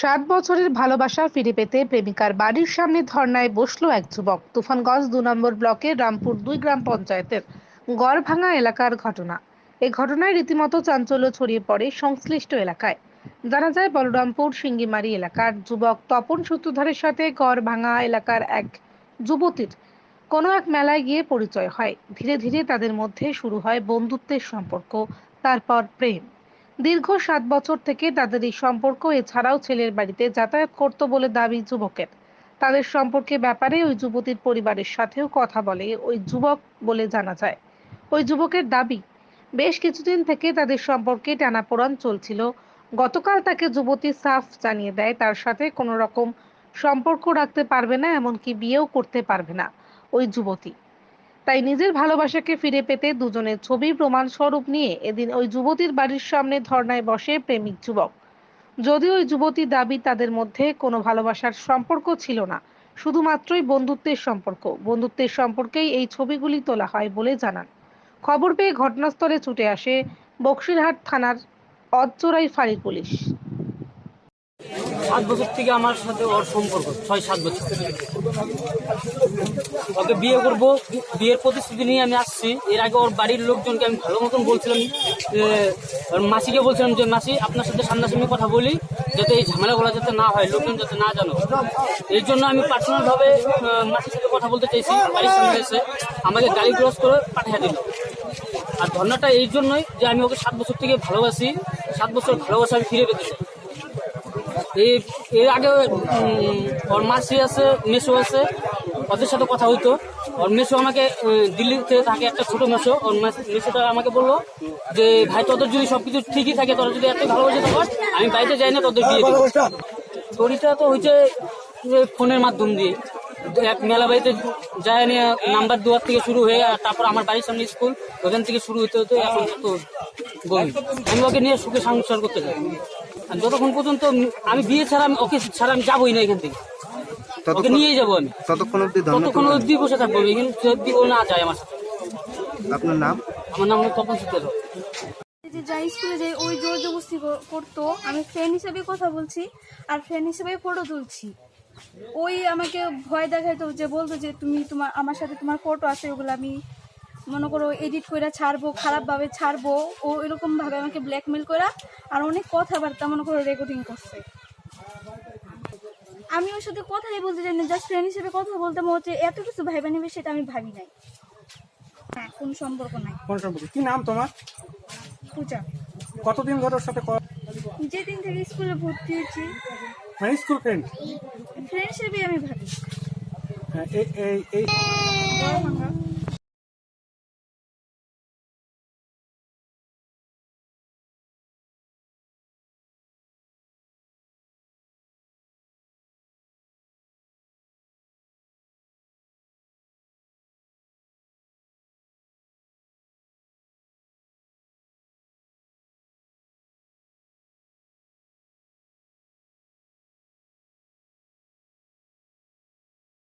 সাত বছরের ভালোবাসা ফিরে পেতে প্রেমিকার বাড়ির সামনে ধর্নায় বসল এক যুবক। তুফানগঞ্জ দু নম্বর ব্লকের রামপুর দুই গ্রাম পঞ্চায়েতের গড়ভাঙা এলাকার ঘটনা। এই ঘটনায় রীতিমতো চাঞ্চল্য ছড়িয়ে পড়ে সংশ্লিষ্ট এলাকায়। জানা যায়, বলরামপুর সিঙ্গিমারি এলাকার যুবক তপন সূত্রধরের সাথে গড়ভাঙা এলাকার এক যুবতীর কোনো এক মেলায় গিয়ে পরিচয় হয়। ধীরে ধীরে তাদের মধ্যে শুরু হয় বন্ধুত্বের সম্পর্ক, তারপর প্রেম। দীর্ঘ সাত বছর থেকে তাদের এই সম্পর্ক, এছাড়াও ছেলের বাড়িতে যাতায়াত করত বলে দাবি যুবকের। তাদের সম্পর্কে ব্যাপারে ওই যুবতীর পরিবারের সাথেও কথা বলে ওই যুবক বলে জানা যায়। ওই যুবকের দাবি, বেশ কিছুদিন থেকে তাদের সম্পর্কে টানাপোড়ান চলছিল। গতকাল তাকে যুবতী সাফ জানিয়ে দেয়, তার সাথে কোনো রকম সম্পর্ক রাখতে পারবে না, এমনকি বিয়েও করতে পারবে না। ওই যুবতী। তাই নিজের ভালোবাসাকে ফিরে পেতে দুজনের ছবি প্রমাণ স্বরূপ নিয়ে এদিন ওই যুবতীর বাড়ির সামনে ধর্নায় বসে প্রেমিক যুবক। যদিও ওই যুবতী দাবি তাদের মধ্যে কোনো ভালোবাসার সম্পর্ক ছিল না, শুধুমাত্রই বন্ধুত্বের সম্পর্ক। বন্ধুত্বের সম্পর্কেই এই ছবিগুলি তোলা হয় বলে জানান। খবর পেয়ে ঘটনাস্থলে ছুটে আসে বক্সিরহাট থানার অদচোরাই ফাঁড়ি পুলিশ। সাত বছর থেকে আমার সাথে ওর সম্পর্ক, ছয়, সাত বছর। ওকে বিয়ে করব, বিয়ের প্রতিশ্রুতি নিয়ে আমি আসছি। এর আগে ওর বাড়ির লোকজনকে আমি ভালো মতন বলছিলাম মাসিকে বলছিলাম যে, মাসি, আপনার সাথে সামনাসামনি কথা বলি, যাতে এই ঝামেলাগুলো যাতে না হয়, লোকজন যাতে না জানো। এই জন্য আমি পার্সোনালভাবে মাসির সাথে কথা বলতে চাইছি বাড়ির সামনে এসে আমাকে গাড়ি ক্রস করে পাঠিয়ে দিল। আর ধর্নাটা এই জন্যই যে আমি ওকে সাত বছর থেকে ভালোবাসি, সাত বছর ভালোবাসা আমি ফিরে পেতে চাই। এই এর আগে ওর মাসি আছে মেসো আছে ওদের সাথে কথা হইতো। ওর মেসো আমাকে দিল্লিতে থাকে একটা ছোট মেসো। ওর মেস- মেসোটা আমাকে বলল যে ভাই তোদের যদি সব কিছু ঠিকই থাকে তোরা যদি এত ভালোবাসে থাকো আমি বাড়িতে যাই না তোদের বিয়ে দেবো। স্টোরিটা তো হয়েছে ফোনের মাধ্যম দিয়ে। এক মেলা বাড়িতে যায় নিয়ে নাম্বার দেওয়ার থেকে শুরু হয়ে আর তারপর আমার বাড়ির সামনে স্কুল ওখান থেকে শুরু হতে হতো এখন তো গভীর আমি ওকে নিয়ে সুখে সংসার করতে চাই যতক্ষণ পর্যন্ত আমি বিয়ে ছাড়া আমি ওকে ছাড়া আমি যাবোই না এখান থেকে। ওকে নিয়ে যাব আমি। ততক্ষণ অব্দি ততক্ষণ অব্দি বসে থাকব কিন্তু যদি ও না যায় আমার সাথে। আপনার নাম? আমার নাম হলো তপন সূত্র। যে যাই স্কুলে যাই ওই জোর জবস্তি কর- করতো। আমি ফ্রেন্ড হিসেবে কথা বলছি আর ফ্রেন্ড হিসেবে ফটো তুলছি। ওই আমাকে ভয় দেখাইতো যে বলতো যে তুমি তোমার আমার সাথে তোমার ফটো আছে ওগুলো আমি মনে করো এডিট করে ছাড়বো খারাপভাবে ছাড়বো ও এরকমভাবে আমাকে ব্ল্যাকমেল করে আর অনেক কথাবার্তা মনে করো রেকর্ডিং করছে। আমি ওর সাথে কথাই বলতে চাই না জাস্ট ফ্রেন্ড হিসেবে কথা বলতে মনে হচ্ছে এত কিছু ভাইবা নেবে সেটা আমি ভাবি নাই। হ্যাঁ কোনো সম্পর্ক নাই। কোন সম্পর্কে কি নাম তোমার? পূজা। কতদিন ধরে ওর সাথে যেদিন থেকে স্কুলে ভর্তি হয়েছি। মানে স্কুল ফ্রেন্ড ফ্রেন্ড হিসেবে আমি ভাবি। এই এই এই ভাঙা।